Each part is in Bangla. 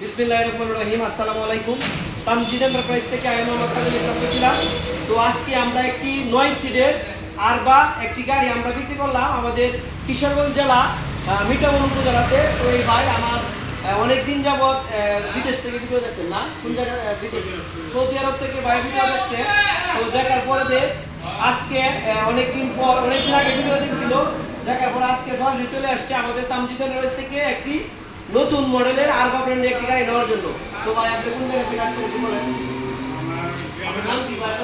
রহিম, আসসালামু আলাইকুম। তামজিদ এন্টারপ্রাইজ থেকে তো আজকে আমরা একটি নয় সিটের আরবা একটি গাড়ি আমরা বিক্রি করলাম আমাদের কিশোরগঞ্জ জেলা মিঠামন উপজেলাতে তো এই ভাই আমার অনেক দিন যাবৎ বিদেশ থেকে ভিডিও দেখতেন না? কোন জায়গায় সৌদি আরব থেকে ভাই ভিডিও দেখছে। তো দেখার পরে আজকে অনেক দিন পর অনেক দিন আগে ভিডিও দেখছিল। দেখার পর আজকে সরাসরি চলে আসছে আমাদের তামজিদ এন্টারপ্রাইজ থেকে একটি নতুন মডেলের আরবা ব্র্যান্ডের একটি গাড়ি নেওয়ার জন্য। তো ভাই, আপনি কোন থেকে আসতে শুরু করেন আপনার নাম কি ভাই?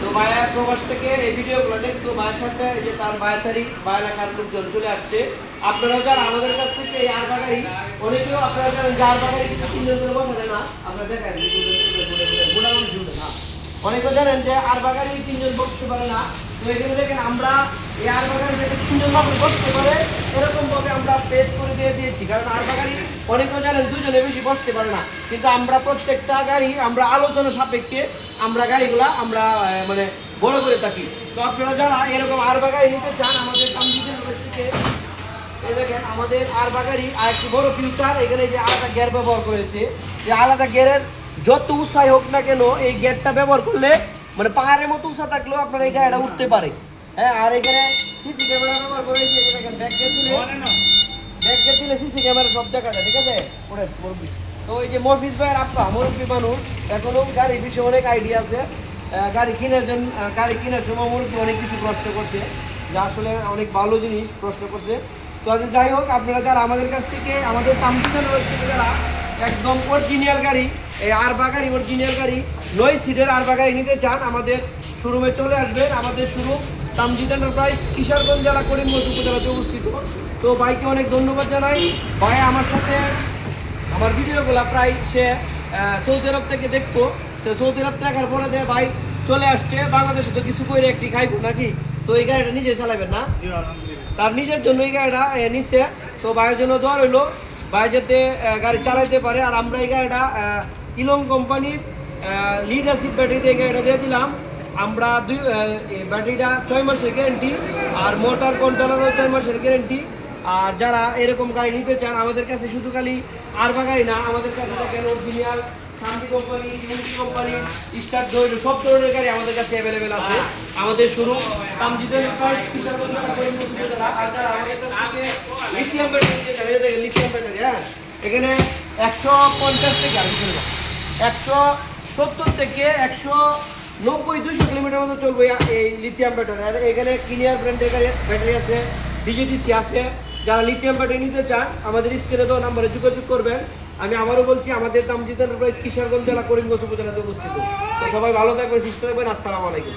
তো ভাইয়া প্রবাস থেকে এই ভিডিওগুলো দেখতো ভাইয়ের সাথে যে তার বায়াসারি বা এলাকার লোকজন চলে আসছে। আপনারাও যারা আমাদের কাছ থেকে এই আরবা গাড়ি অনেকেও আপনারা জানেন যে আরবা গাড়ি কিন্তু তিনজন করে বসালে না আপনারা দেখেন শুনবে না অনেকে জানেন যে আরবা গাড়ি তিনজন বসতে পারে না তো এখানে দেখেন আমরা এই আরবা গাড়ি থেকে তিনজন বসতে পারে এরকম ভাবে আমরা পেস করে দিয়ে দিয়েছি কারণ আরবা গাড়ি অনেকেও জানেন দুজনে বেশি বসতে পারে না কিন্তু আমরা প্রত্যেকটা গাড়ি আমরা আলোচনা সাপেক্ষে আমরা গাড়িগুলা আমরা মানে বড় করে থাকি তো আপনারা যারা এরকম আরবা গাড়ি নিতে চান আমাদের কামজিদের থেকে এই দেখেন আমাদের আর বাগারি আর একটি বড় ফিউচার এখানে যে আলাদা গিয়ার ব্যবহার করেছে। এই আলাদা গিয়ারের যত উৎসাহ হোক না কেন এই গিয়ারটা ব্যবহার করলে মানে পাহাড়ের মতো উৎসাহ থাকলেও আপনার এই গাড়িটা উঠতে পারে। হ্যাঁ আর এখানে সিসি ক্যামেরা ব্যবহার করেছে দেখেন ব্যাক দিলে ব্যাক দিলে সিসি ক্যামেরা সব দেখা যায় ঠিক আছে? ওরে মুরব্বী। তো এই যে মফিস ভাইয়ের আপা মুরব্বী মানুষ এখনও গাড়ি বিষয়ে অনেক আইডিয়া আছে। গাড়ি কেনার জন্য গাড়ি কেনার সময় মুরব্বী অনেক কিছু প্রশ্ন করছে যা আসলে অনেক ভালো জিনিস প্রশ্ন করছে। তো আজ যাই হোক, আপনারা যারা আমাদের কাছ থেকে আমাদের থেকে যারা একদম অরিজিনাল গাড়ি, এই আরবা গাড়ি অরিজিনাল গাড়ি, নয় সিটের আরবা গাড়ি নিতে চান, আমাদের শোরুমে চলে আসবেন। আমাদের শোরুম তামজিদ এন্টারপ্রাইজ কিশোরগঞ্জ জেলা, করিমগঞ্জ উপজেলাতে অবস্থিত। তো ভাইকে অনেক ধন্যবাদ জানাই। ভাই, আমার সাথে আমার ভিডিওগুলো প্রায় সে সৌদি আরব থেকে দেখতো। তো সৌদি আরব দেখার পরে যে ভাই চলে আসছে, বাংলাদেশে তো কিছু করে একটি খাইবো নাকি? তো এই গাড়িটা নিজে চালাবেন না? তার নিজের জন্য এই গাড়িটা নিচ্ছে তো ভাইয়ের জন্য দেওয়া রইল। ভাই যাতে গাড়ি চালাতে পারে। আর আমরা এই গাড়িটা ইলং কোম্পানির লিডারশিপ ব্যাটারিতে এই গাড়িটা দিয়ে দিলাম। আমরা দুই ব্যাটারিটা ছয় মাসের গ্যারেন্টি আর মোটর কন্ট্রোলারও ছয় মাসের গ্যারেন্টি আর যারা এরকম গাড়ি নিতে চান আমাদের কাছে শুধু খালি আরবা গাড়ি না আমাদের কাছে অরিজিনাল ব্যাটারি একশো সত্তর থেকে একশো নব্বই দুশো কিলোমিটার মতো চলবে এই লিথিয়াম ব্যাটারি আর এখানে কিনিয়ার ব্র্যান্ডের ব্যাটারি আছে ডিজিটিসি আছে। যারা লিথিয়াম ব্যাটারি নিতে চান, আমাদের স্ক্রিনে দেওয়া নাম্বারে যোগাযোগ করবেন। আমি আবারও বলছি, আমাদের তামজিদ এন্টারপ্রাইজ কিশোরগঞ্জ জেলা করিমগঞ্জ উপজেলাতে অবস্থিত। সবাই ভালো থাকবেন, সুস্থ থাকবেন, আসসালামু আলাইকুম।